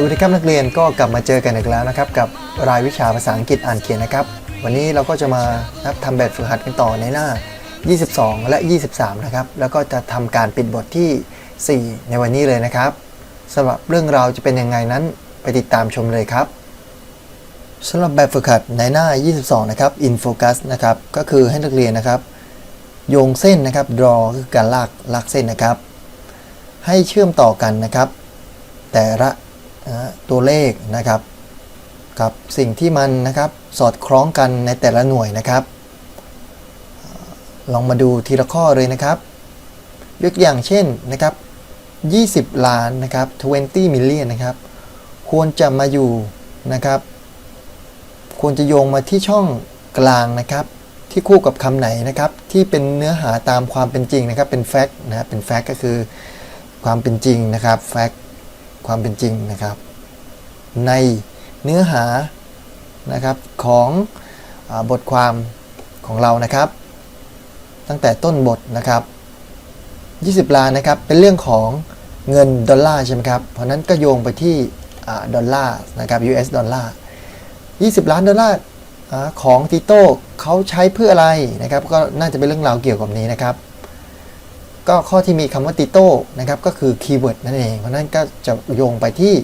สวัสดีครับนักเรียนก็กลับมาเจอกันอีกแล้วนะครับกับรายวิชาภาษาอังกฤษอ่านเขียนนะครับ วันนี้เราก็จะมานับทำแบบฝึกหัดกันต่อในหน้า 22 และ 23 นะครับ แล้วก็จะทำการปิดบทที่ 4 ในวันนี้เลยนะครับสำหรับเรื่องราวจะเป็นยังไงนั้นไปติดตามชมเลยครับสำหรับแบบฝึกหัดในหน้า 22 นะครับ in focus นะครับก็คือให้นักเรียนนะครับ โยงเส้นนะครับ draw คือการลากลากเส้นนะครับ ให้เชื่อมต่อกันนะครับ แต่ละ นะตัวเลขนะครับกับสิ่งที่มันนะครับสอดคล้องกันในแต่ละหน่วยนะครับ ลองมาดูทีละข้อเลยนะครับยกอย่างเช่นนะครับ 20 ล้านนะครับ20 million นะครับ ควรจะมาอยู่นะครับ ควรจะโยงมาที่ช่องกลางนะครับ ที่คู่กับคำไหนนะครับ ที่เป็นเนื้อหาตามความเป็นจริงนะครับ เป็นแฟกต์นะเป็นแฟกต์ก็คือความเป็นจริงนะครับแฟกต์ ความเป็นจริงนะครับ ในเนื้อหานะครับของอบทความของเรานะครับ ตั้งแต่ต้นบทนะครับ 20 ล้านนะครับเป็นเรื่องของเงินดอลลาร์ใช่ไหมครับ เพราะนั้นก็โยงไปที่อดอลลาร์นะครับ US ดอลลาร์ 20 ล้านดอลลาร์ของติโต้เขาใช้เพื่ออะไรนะครับ ก็น่าจะเป็นเรื่องราวเกี่ยวกับนี้นะครับ ก็ข้อที่มีคำว่าติโต้นะครับก็คือคีย์เวิร์ดนั่นเอง เพราะนั้นก็จะโยงไปที่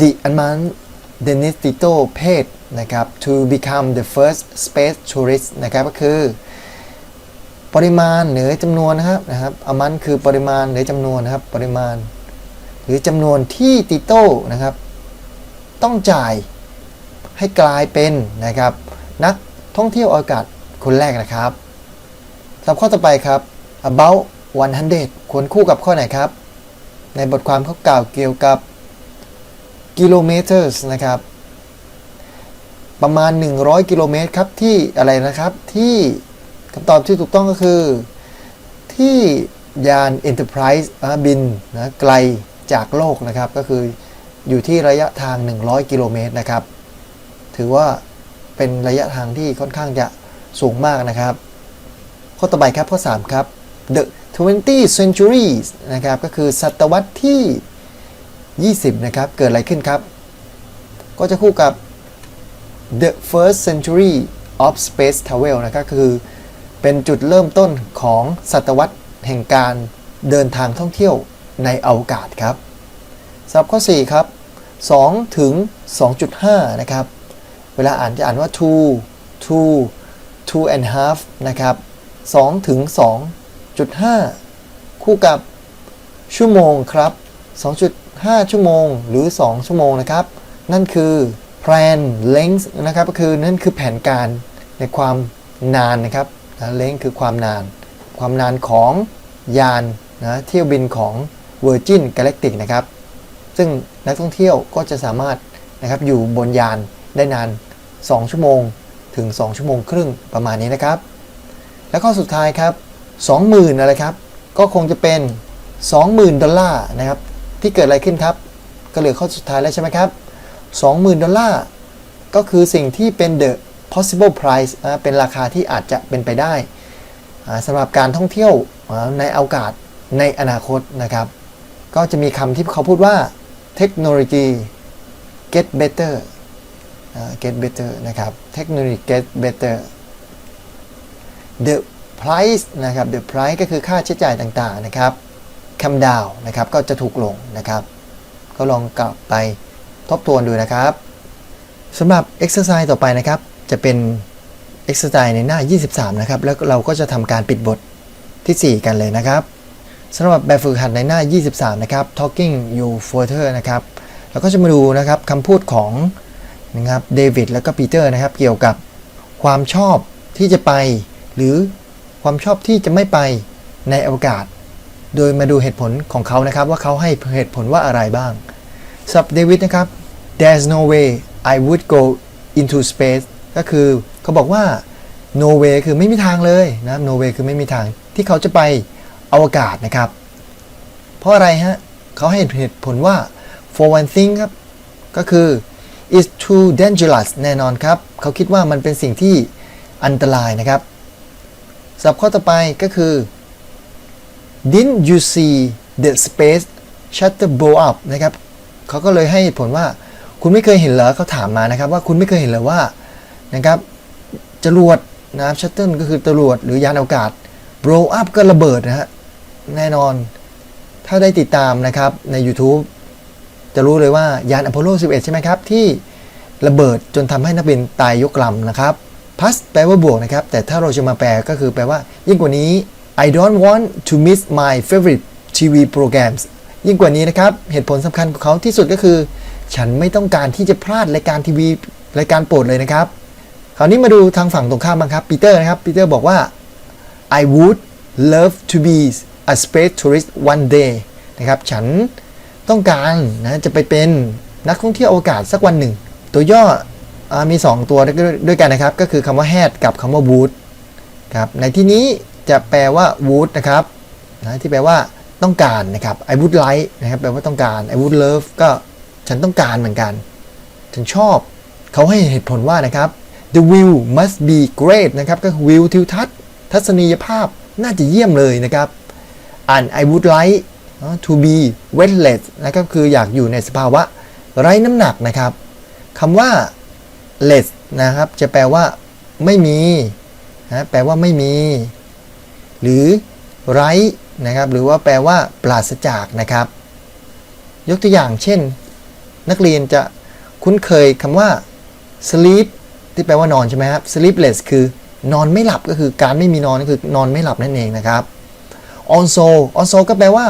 the amount Dennis Tito paid นะครับ to become the first space tourist นะครับก็คือ ปริมาณหรือจำนวนนะครับนะครับอามันคือปริมาณหรือจำนวนนะครับ ปริมาณ หรือจำนวนที่ติโต้นะครับ ต้องจ่ายให้กลายเป็นนะครับ นักท่องเที่ยวอากาศคนแรกนะครับสำหรับข้อต่อไปครับ about 100ควรคู่กับข้อไหนครับ ในบทความเขากล่าวเกี่ยวกับกิโลเมตรนะครับ ประมาณ 100 กิโลเมตรครับ ที่อะไรนะครับที่คำตอบที่ถูกต้องก็คือ ที่ยาน Enterprise บินนะไกลจากโลกนะครับ ก็คืออยู่ที่ระยะทาง 100 กิโลเมตรนะครับ ถือว่าเป็นระยะทางที่ค่อนข้างจะสูงมากนะครับ ข้อต่อไปครับข้อ 3 ครับ the 20th centuries นะครับ ก็คือศตวรรษที่ 20 นะครับ เกิดอะไรขึ้นครับ ก็จะคู่กับ the first century of space travel นะครับคือเป็นจุดเริ่มต้นของศตวรรษแห่งการเดินทางท่องเที่ยวในอวกาศครับสำหรับข้อ 4 ครับ 2 ถึง 2.5 นะครับ เวลาอ่านจะอ่านว่า two two two and half นะครับ 2 ถึง 2.5 คู่กับชั่วโมงครับ 2.5 ชั่วโมงหรือ 2 ชั่วโมงนะครับ นั่นคือ plan length นะครับก็คือนั่นคือแผนการในความนานนะครับนะ length คือความนาน ความนานของยานนะเที่ยวบินของ Virgin Galactic นะครับ ซึ่งนักท่องเที่ยวก็จะสามารถนะครับอยู่บนยานได้นาน 2 ชั่วโมง ถึง 2 ชั่วโมงครึ่งประมาณนี้นะครับ แล้วข้อสุดท้ายครับ 20,000อะไรครับ ก็คงจะเป็น 20,000 ดอลลาร์นะครับ ที่เกิดอะไรขึ้นครับ ก็เหลือข้อสุดท้ายแล้วใช่ไหมครับ 20,000 ดอลลาร์ ก็คือสิ่งที่เป็น the possible price นะเป็นราคาที่อาจจะเป็นไปได้สำหรับการท่องเที่ยวในอากาศในอนาคตนะครับ ก็จะมีคำที่เขาพูดว่า technology get better get better นะครับ technology get better the price นะครับ the price ก็คือค่าใช้จ่ายต่างๆนะครับ come down นะครับก็จะถูกลงนะครับ ก็ลองกลับไปทบทวนดูนะครับสำหรับ exercise ต่อไปนะครับ จะเป็น exercise ในหน้า 23 นะครับ แล้วเราก็จะทำการปิดบทที่ 4 กันเลยนะครับสำหรับแบบฝึกหัดในหน้า 23 นะครับ talking you further นะครับเราก็จะมาดูนะครับคำพูดของนะครับเดวิดแล้วก็ปีเตอร์นะครับ เกี่ยวกับความชอบที่จะไปหรือ ความชอบที่จะไม่ไปในอวกาศ โดยมาดูเหตุผลของเขานะครับว่าเขาให้เหตุผลว่าอะไรบ้างสำหรับเดวิดนะครับ there's no way I would go into space ก็คือเขาบอกว่า no way คือไม่มีทางเลยนะ no way คือไม่มีทางที่เขาจะไปอวกาศนะครับ เพราะอะไรฮะเขาให้เหตุผลว่า for one thing ครับ ก็คือ is too dangerous แน่นอนครับ เขาคิดว่ามันเป็นสิ่งที่อันตรายนะครับ สำหรับข้อต่อไปก็คือ didn't you see the space shuttle blow up นะครับเขาก็เลยให้ผลว่าคุณไม่เคยเห็นเหรอเขาถามมานะครับ ว่าคุณไม่เคยเห็นเหรอว่านะครับจรวดนะครับชัตเติลก็คือจรวดหรือยานอวกาศ blow up ก็ระเบิดนะฮะแน่นอน ถ้าได้ติดตามนะครับใน YouTube จะรู้เลยว่ายานอพอลโล 11 ใช่ไหมครับ ที่ระเบิดจนทำให้นักบินตายยกลำนะครับ plus แปลว่าบวกนะครับ แต่ถ้าเราจะมาแปลก็คือแปลว่ายิ่งกว่านี้ I don't want to miss my favorite TV programs ยิ่งกว่านี้นะครับ เหตุผลสำคัญของเขาที่สุดก็คือ ฉันไม่ต้องการที่จะพลาดรายการทีวีรายการโปรดเลยนะครับ คราวนี้มาดูทางฝั่งตรงข้ามบ้างครับปีเตอร์นะครับปีเตอร์บอกว่า I would love to be a space tourist one day นะครับฉันต้องการนะจะไปเป็นนักท่องเที่ยวอวกาศสักวันหนึ่ง ตัวย่อ มี 2 ตัวด้วยกันนะครับ ก็คือคำว่า had กับคำว่า would ครับในที่นี้จะแปลว่า would นะครับนะที่แปลว่าต้องการนะครับ I would like นะครับแปลว่าต้องการ I would love ก็ฉันต้องการเหมือนกัน ฉันชอบเขาให้เหตุผลว่านะครับ the view must be great นะครับก็วิวทิวทัศน์ทัศนียภาพน่าจะเยี่ยมเลยนะครับ and I would like to be weightless นะครับคืออยากอยู่ในสภาวะไร้น้ำหนักนะครับคำว่า less นะครับ จะแปลว่าไม่มีนะแปลว่าไม่มี หรือไร้นะครับ หรือว่าแปลว่า ปราศจากนะครับ ยกตัวอย่างเช่น นักเรียนจะคุ้นเคยคำว่า sleep ที่แปลว่านอนใช่ไหมครับ sleepless คือนอนไม่หลับก็คือการไม่มีนอนก็คือนอนไม่หลับนั่นเองนะครับ also also ก็แปลว่า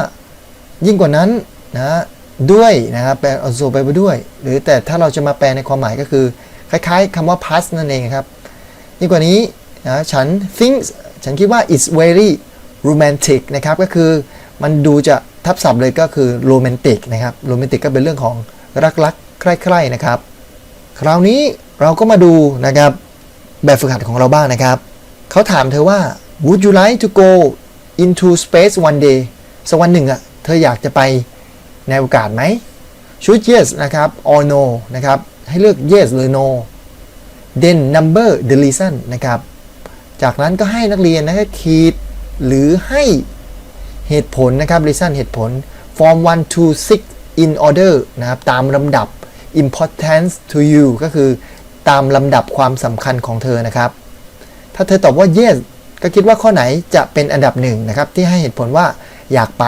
ยิ่งกว่านั้นนะด้วยนะครับแปล also ไปด้วย หรือแต่ถ้าเราจะมาแปลในความหมายก็คือ คล้ายๆคำว่า past นั่นเองครับยิ่งกว่านี้นะฉัน thinks ฉันคิดว่า it's very romantic นะครับ ก็คือมันดูจะทับศัพท์เลยก็คือ romantic นะครับ romantic ก็เป็นเรื่องของรักๆ ใคร่ๆ นะครับ คราวนี้เราก็มาดูนะครับแบบฝึกหัดของเราบ้างนะครับ เขาถามเธอว่า would you like to go into space one day สักวันหนึ่งอะ่ะเธออยากจะไปในอวกาศไหม choose yes นะครับ or no นะครับ ให้เลือก yes หรือ no then number the reason นะครับ จากนั้นก็ให้นักเรียนนะครับขีดหรือให้เหตุผลนะครับ reason เหตุผล form 1 to 6 in order นะครับ ตามลำดับ importance to you ก็คือตามลำดับความสำคัญของเธอนะครับ ถ้าเธอตอบว่า yes ก็คิดว่าข้อไหนจะเป็นอันดับหนึ่งนะครับ ที่ให้เหตุผลว่าอยากไป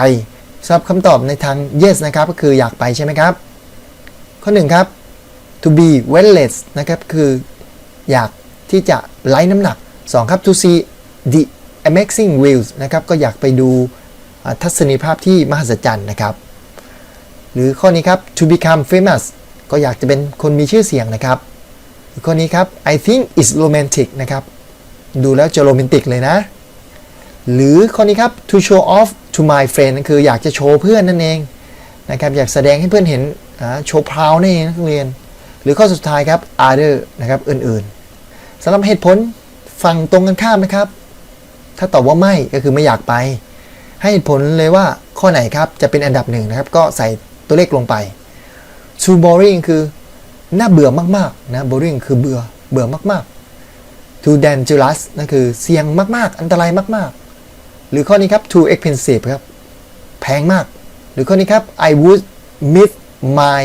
สำหรับคำตอบในทาง yes นะครับ ก็คืออยากไปใช่ไหมครับ ข้อ1ครับ to be weightless นะครับ คืออยากที่จะไล่น้ำหนัก 2 ครับ to see the amazing views นะครับ ก็อยากไปดูทัศนียภาพที่มหัศจรรย์นะครับ หรือข้อนี้ครับ to become famous ก็อยากจะเป็นคนมีชื่อเสียงนะครับ หรือข้อนี้ครับ I think it's romantic นะครับ ดูแล้วจะโรแมนติกเลยนะ หรือข้อนี้ครับ to show off to my friend คืออยากจะโชว์เพื่อนนั่นเองนะครับ อยากแสดงให้เพื่อนเห็นโชว์พราวนั่นเองนักเรียน หรือข้อสุดท้ายครับ other นะครับอื่นๆสำหรับเหตุผลฝั่งตรงกันข้ามนะครับ ถ้าตอบว่าไม่ก็คือไม่อยากไป ให้เหตุผลเลยว่าข้อไหนครับจะเป็นอันดับหนึ่งนะครับ ก็ใส่ตัวเลขลงไป too boring คือน่าเบื่อมากๆนะ boring คือเบื่อเบื่อมากๆ too dangerous นั่นคือเสี่ยงมากๆ อันตรายมากๆ หรือข้อนี้ครับ too expensive ครับ แพงมาก หรือข้อนี้ครับ I would miss my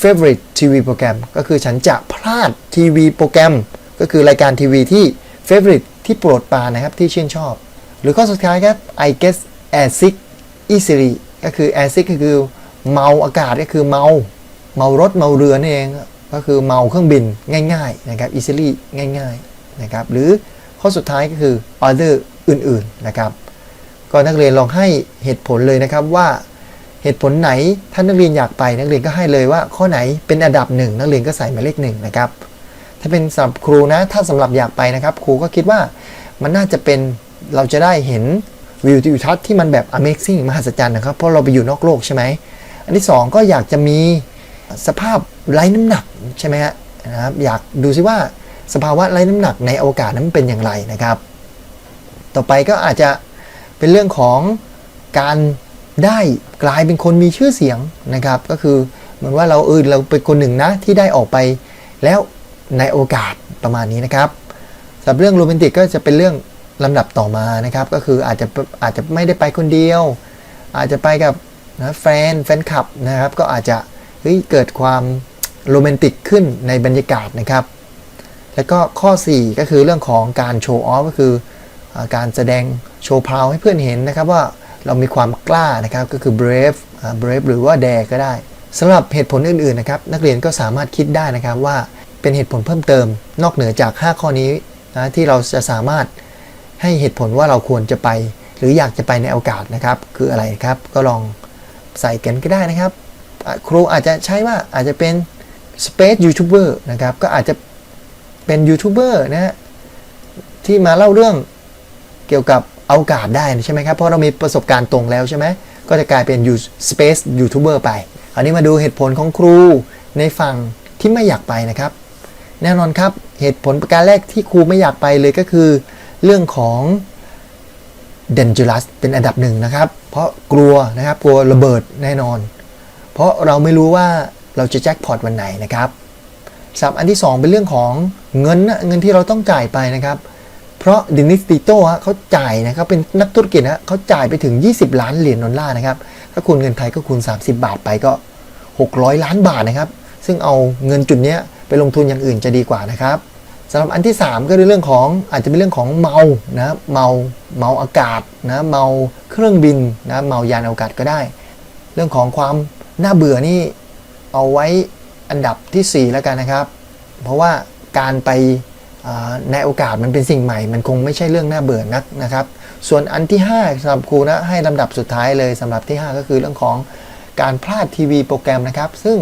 favorite TV program ก็คือฉันจะพลาดทีวีโปรแกรมก็คือรายการทีวีที่ favorite ที่โปรดปรานนะครับที่ชื่นชอบ หรือข้อสุดท้ายครับ I get air sick easily ก็คือ air sick ก็คือเมาอากาศก็คือเมาเมารถเมาเรือนั่นเอง ก็คือเมาเครื่องบินง่ายๆนะครับ easily ง่ายๆนะครับหรือข้อสุดท้ายก็คือ other อื่นๆนะครับก็นักเรียนลองให้เหตุผลเลยนะครับว่า เหตุผลไหนท่านนักเรียนอยากไปนักเรียนก็ให้เลยว่า ข้อไหนเป็นอันดับหนึ่งนักเรียนก็ใส่หมายเลขหนึ่งนะครับถ้าเป็นสำหรับครูนะถ้าสำหรับอยากไปนะครับ ครูก็คิดว่ามันน่าจะเป็นเราจะได้เห็นวิวทิวทัศน์ที่มันแบบ amazing มหัศจรรย์นะครับ เพราะเราไปอยู่นอกโลกใช่ไหม อันที่สองก็อยากจะมีสภาพไร้น้ำหนักใช่ไหมฮะนะครับอยากดูซิว่าสภาวะไร้น้ำหนักในอวกาศนั้นเป็นอย่างไรนะครับ ต่อไปก็อาจจะเป็นเรื่องของการ ได้กลายเป็นคนมีชื่อเสียงนะครับ ก็คือเหมือนว่าเราเออเราเป็นคนหนึ่งนะที่ได้ออกไปแล้วในโอกาสประมาณนี้นะครับสำหรับเรื่องโรแมนติกก็จะเป็นเรื่องลำดับต่อมานะครับ ก็คืออาจจะอาจจะไม่ได้ไปคนเดียว อาจจะไปกับนะแฟนแฟนคลับนะครับ ก็อาจจะเฮ้ยเกิดความโรแมนติกขึ้นในบรรยากาศนะครับ แล้วก็ข้อ 4 ก็คือเรื่องของการโชว์ออฟก็คือ การแสดงโชว์พาวให้เพื่อนเห็นนะครับว่า เรามีความกล้านะครับก็คือ brave brave หรือว่า dare ก็ได้สำหรับเหตุผลอื่นๆนะครับนักเรียนก็สามารถคิดได้นะครับว่าเป็นเหตุผลเพิ่มเติม นอกเหนือจาก 5 ข้อนี้นะที่เราจะสามารถให้เหตุผลว่าเราควรจะไป หรืออยากจะไปในโอกาสนะครับ คืออะไรครับก็ลองใส่กันก็ได้นะครับ ครูอาจจะใช้ว่าอาจจะเป็น space youtuber นะครับก็อาจจะเป็นยูทูบเบอร์นะฮะที่มาเล่าเรื่องเกี่ยวกับ อวกาศได้ใช่ไหมครับ เพราะเรามีประสบการณ์ตรงแล้วใช่ไหมก็จะกลายเป็น You- space youtuber ไปคราวนี้มาดูเหตุผลของครูในฝั่งที่ไม่อยากไปนะครับ แน่นอนครับเหตุผลประการแรกที่ครูไม่อยากไปเลยก็คือ เรื่องของ dangerous เป็นอันดับหนึ่งนะครับ เพราะกลัวนะครับกลัวระเบิดแน่นอน เพราะเราไม่รู้ว่าเราจะแจ็คพอตวันไหนนะครับสับอันที่ 2 เป็นเรื่องของเงินเงินที่เราต้องจ่ายไปนะครับ เพราะดินิสติโต้ฮะเขาจ่ายนะครับเป็นนักธุรกิจนะเขาจ่ายไปถึง 20 ล้านเหรียญดอลลาร์นะครับ ถ้าคูณเงินไทยก็คูณ 30 บาทไปก็ 600 ล้านบาทนะครับ ซึ่งเอาเงินจุดนี้ไปลงทุนอย่างอื่นจะดีกว่านะครับสำหรับอันที่ 3 ก็คือเรื่องของอาจจะเป็นเรื่องของเมานะเมาเมาอากาศนะเมาเครื่องบินนะเมายานอวกาศก็ได้ เรื่องของความน่าเบื่อนี่เอาไว้อันดับทีสี่4 แล้วกันนะครับ เพราะว่าการไป ในโอกาสมันเป็นสิ่งใหม่ มันคงไม่ใช่เรื่องน่าเบื่อนักนะครับ ส่วนอันที่ 5สำหรับครูนะให้ลำดับสุดท้ายเลยสำหรับที่ 5 ก็คือเรื่องของการพลาดทีวีโปรแกรมนะครับ ซึ่ง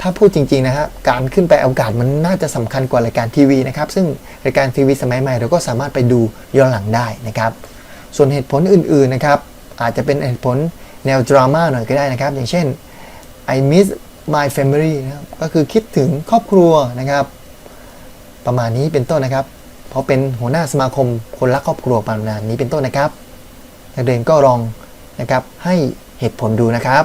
ถ้าพูดจริงๆนะครับการขึ้นไปอวกาศมันน่าจะสำคัญกว่ารายการทีวีนะครับ ซึ่งรายการทีวีสมัยใหม่เราก็สามารถไปดูย้อนหลังได้นะครับ ส่วนเหตุผลอื่นๆนะครับ อาจจะเป็นเหตุผลแนวดราม่าหน่อยก็ได้นะครับ อย่างเช่น I miss my family นะครับก็คือคิดถึงครอบครัวนะครับ ประมาณนี้เป็นต้นนะครับ เพราะเป็นหัวหน้าสมาคมคนรักครอบครัวประมาณนี้เป็นต้นนะครับนักเรียนก็ลองนะครับให้เหตุผลดูนะครับ